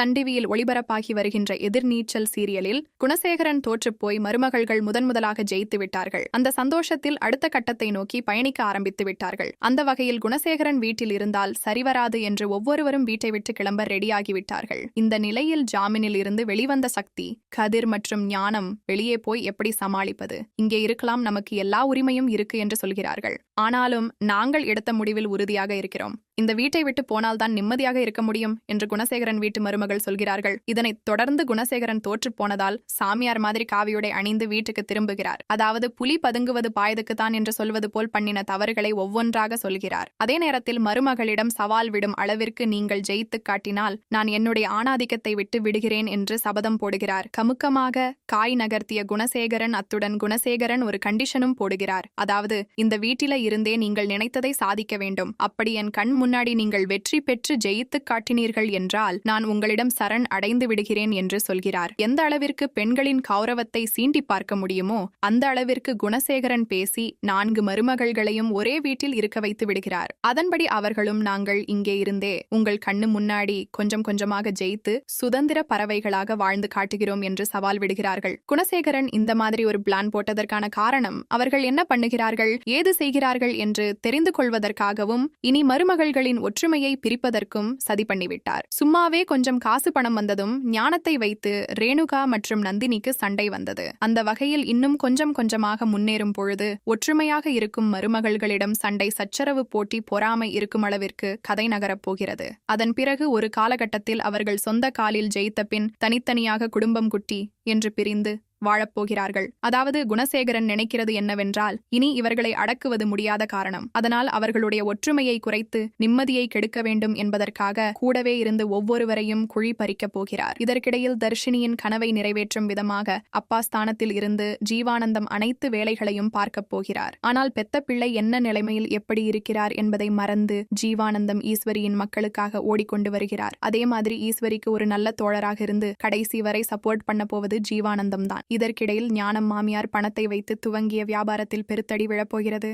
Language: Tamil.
சன் டிவியில் ஒளிபரப்பாகி வருகின்ற எதிர்நீச்சல் சீரியலில் குணசேகரன் தோற்றுப்போய் மருமகள்கள் முதன் முதலாக ஜெயித்து விட்டார்கள். அந்த சந்தோஷத்தில் அடுத்த கட்டத்தை நோக்கி பயணிக்க ஆரம்பித்து விட்டார்கள். அந்த வகையில் குணசேகரன் வீட்டில் இருந்தால் சரிவராது என்று ஒவ்வொருவரும் வீட்டை விட்டு கிளம்ப ரெடியாகிவிட்டார்கள் இந்த நிலையில் ஜாமீனில் இருந்து வெளிவந்த சக்தி கதிர் மற்றும் ஞானம் வெளியே போய் எப்படி சமாளிப்பது? இங்கே இருக்கலாம் நமக்கு எல்லா உரிமையும் இருக்கு என்று சொல்கிறார்கள். ஆனாலும் நாங்கள் எடுத்த முடிவில் உறுதியாக இருக்கிறோம். இந்த வீட்டை விட்டு போனால்தான் நிம்மதியாக இருக்க முடியும் என்று குணசேகரன் வீட்டு மருமகள் சொல்கிறார்கள் இதனைத் தொடர்ந்து குணசேகரன் தோற்றுப் போனதால் சாமியார் மாதிரி காவியுடை அணிந்து வீட்டுக்கு திரும்புகிறார். அதாவது புலி பதுங்குவது பாயதுக்குத்தான் என்று சொல்வது போல் பண்ணின தவறுகளை ஒவ்வொன்றாக சொல்கிறார். அதே நேரத்தில் மருமகளிடம் சவால் விடும் அளவிற்கு நீங்கள் ஜெயித்துக் காட்டினால் நான் என்னுடைய ஆணாதிக்கத்தை விட்டு விடுகிறேன் என்று சபதம் போடுகிறார். கமுக்கமாக காய் நகர்த்திய குணசேகரன் அத்துடன் குணசேகரன் ஒரு கண்டிஷனும் போடுகிறார். அதாவது இந்த வீட்டில இருந்தே நீங்கள் நினைத்ததை சாதிக்க வேண்டும். அப்படி என் கண் முன்னாடி நீங்கள் வெற்றி பெற்று ஜெயித்துக் காட்டினீர்கள் என்றால் நான் உங்களிடம் சரண் அடைந்து விடுகிறேன் என்று சொல்கிறார். எந்த அளவிற்கு பெண்களின் கௌரவத்தை சீண்டி பார்க்க முடியுமோ அந்த அளவிற்கு குணசேகரன் பேசி நான்கு மருமகள்களையும் ஒரே வீட்டில் இருக்க வைத்து விடுகிறார். அதன்படி அவர்களும் நாங்கள் இங்கே இருந்தே உங்கள் கண்ணு முன்னாடி கொஞ்சம் கொஞ்சமாக ஜெயித்து சுதந்திர பறவைகளாக வாழ்ந்து காட்டுகிறோம் என்று சவால் விடுகிறார்கள். குணசேகரன் இந்த மாதிரி ஒரு பிளான் போட்டதற்கான காரணம் அவர்கள் என்ன பண்ணுகிறார்கள் ஏது செய்கிறார்கள் என்று தெரிந்து கொள்வதற்காகவும் இனி மருமகள்களின் ஒற்றுமையை பிரிப்பதற்கும் சதி பண்ணிவிட்டார். சும்மாவே கொஞ்சம் காசு பணம் வந்ததும் ஞானத்தை வைத்து ரேணுகா மற்றும் நந்தினிக்கு சண்டை வந்தது. அந்த வகையில் இன்னும் கொஞ்சம் கொஞ்சமாக முன்னேறும் பொழுது ஒற்றுமையாக இருக்கும் மருமகள்களிடம் சண்டை சச்சரவு போட்டி பொறாமை இருக்கும் அளவிற்கு கதை நகரப் போகிறது. அதன் பிறகு ஒரு காலகட்டத்தில் அவர்கள் சொந்த காலில் ஜெயித்த பின் தனித்தனியாக குடும்பம் குட்டி என்று பிரிந்து வாழப்போகிறார்கள். அதாவது குணசேகரன் நினைக்கிறது என்னவென்றால் இனி இவர்களை அடக்குவது முடியாத காரணம். அதனால் அவர்களுடைய ஒற்றுமையை குறைத்து நிம்மதியை கெடுக்க வேண்டும் என்பதற்காக கூடவே இருந்து ஒவ்வொருவரையும் குழி பறிக்கப் போகிறார். இதற்கிடையில் தர்ஷினியின் கனவை நிறைவேற்றும் விதமாக அப்பா ஸ்தானத்தில் இருந்து ஜீவானந்தம் அனைத்து வேலைகளையும் பார்க்கப் போகிறார். ஆனால் பெத்த பிள்ளை என்ன நிலைமையில் எப்படி இருக்கிறார் என்பதை மறந்து ஜீவானந்தம் ஈஸ்வரியின் மக்களுக்காக ஓடிக்கொண்டு வருகிறார். அதே மாதிரி ஈஸ்வரிக்கு ஒரு நல்ல தோழராக இருந்து கடைசி வரை சப்போர்ட் பண்ண போவது ஜீவானந்தம் தான். இதற்கிடையில் ஞானம் மாமியார் பணத்தை வைத்து துவங்கிய வியாபாரத்தில் பெருத்தடி விழப்போகிறது.